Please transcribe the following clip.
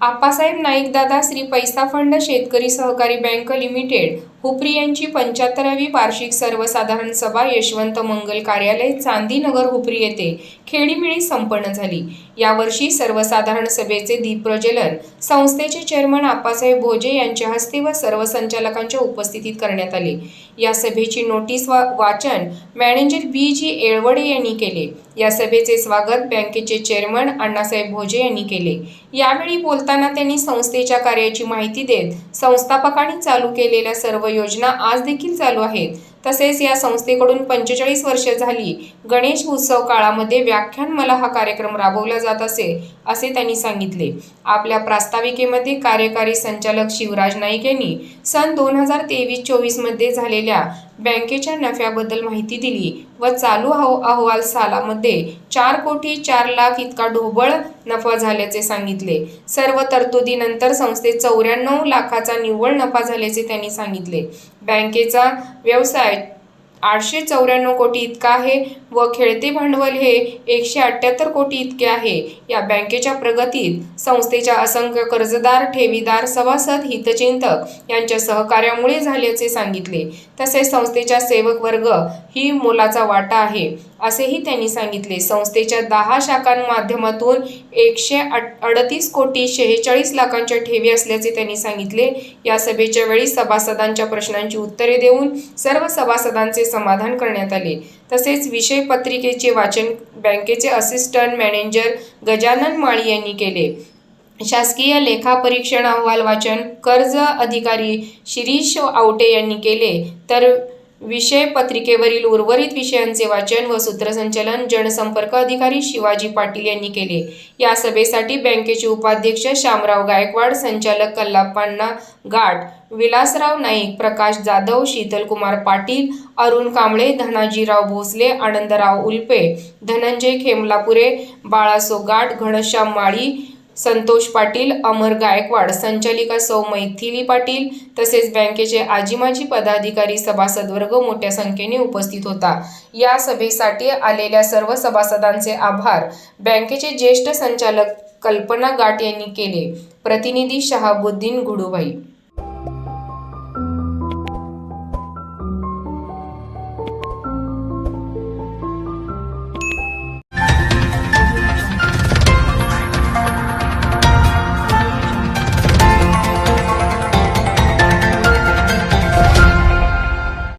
आप्पासाहेब नाईकदादा श्री पैसा फंड शेतकरी सहकारी बँक लिमिटेड हुपरी यांची पंच्याहत्तरावी वार्षिक सर्वसाधारण सभा यशवंत मंगल कार्यालय चांदीनगर हुपरी येथे खेळीमेळी संपन्न झाली. यावर्षी सर्वसाधारण सभेचे दीपप्रज्वलन संस्थेचे चेअरमन आप्पासाहेब भोजे यांच्या हस्ते व सर्व संचालकांच्या उपस्थितीत करण्यात आले. या सभेची नोटीस वा वाचन मॅनेजर बी जी येळवडे यांनी केले. या सभेचे स्वागत बँकेचे चेअरमन अण्णासाहेब भोजे यांनी केले. यावेळी बोलताना त्यांनी संस्थेच्या कार्याची माहिती देत संस्थापकांनी चालू केलेल्या सर्व योजना आज देखील चालू आहेत. तसेच या संस्थेकडून पंचेचाळीस वर्षे झाली. गणेश उत्सव काळामध्ये व्याख्यानमाला हा कार्यक्रम राबवला जात असे असे त्यांनी सांगितले. आपल्या प्रास्ताविकेमध्ये कार्यकारी संचालक शिवराज नाईक यांनी सन दोन हजार तेवीस चोवीसमध्ये झालेल्या बँकेच्या नफ्याबद्दल माहिती दिली. व चालू अहो अहवाल सालामध्ये चार कोटी चार लाख इतका ढोबळ नफा झाल्याचे सांगितले. सर्व तरतुदीनंतर संस्थेत चौऱ्याण्णव लाखाचा निव्वळ नफा झाल्याचे त्यांनी सांगितले. बँकेचा व्यवसाय आठशे चौऱ्याण्णव कोटी इतका आहे व खेळते भांडवल हे एकशे अठ्ठ्याहत्तर कोटी इतके आहे. या बँकेच्या प्रगतीत संस्थेच्या असंख्य कर्जदार ठेवीदार सभासद हितचिंतक यांच्या सहकार्यामुळे झाल्याचे सांगितले. तसेच संस्थेच्या सेवक वर्ग ही मोलाचा वाटा आहे. असेही त्यांनी सांगितले. संस्थेच्या दहा शाखांमाध्यमातून एकशे अडतीस कोटी शेहेचाळीस लाखांच्या ठेवी असल्याचे त्यांनी सांगितले. या सभेच्या वेळी सभासदांच्या प्रश्नांची उत्तरे देऊन सर्व सभासदांचे समाधान करण्यात आले. तसेच विषय पत्रिकेचे वाचन बँकेचे असिस्टंट मॅनेजर गजानन माळी यांनी केले. शासकीय लेखापरीक्षण अहवाल वाचन कर्ज अधिकारी शिरीष आवटे यांनी केले. तर विषय पत्रिकेवरील उर्वरित विषयांचे वाचन व सूत्रसंचलन जनसंपर्क अधिकारी शिवाजी पाटील यांनी केले. या सभेसाठी बँकेचे उपाध्यक्ष शामराव गायकवाड संचालक कल्लाप्पांना गाठ विलासराव नाईक प्रकाश जाधव शीतलकुमार पाटील अरुण कांबळे धनाजीराव भोसले आनंदराव उल्पे धनंजय खेमलापुरे बाळासो गाठ घनश्याम माळी संतोष पाटील अमर गायकवाड संचालिका सौ मैथिली पाटील तसेच बँकेचे आजीमाजी पदाधिकारी सभासद वर्ग मोठ्या संख्येने उपस्थित होता. या सभेसाठी आलेल्या सर्व सभासदांचे आभार. बँकेचे ज्येष्ठ संचालक कल्पना गाट यांनी केले. प्रतिनिधी शहाबुद्दीन घुडूभाई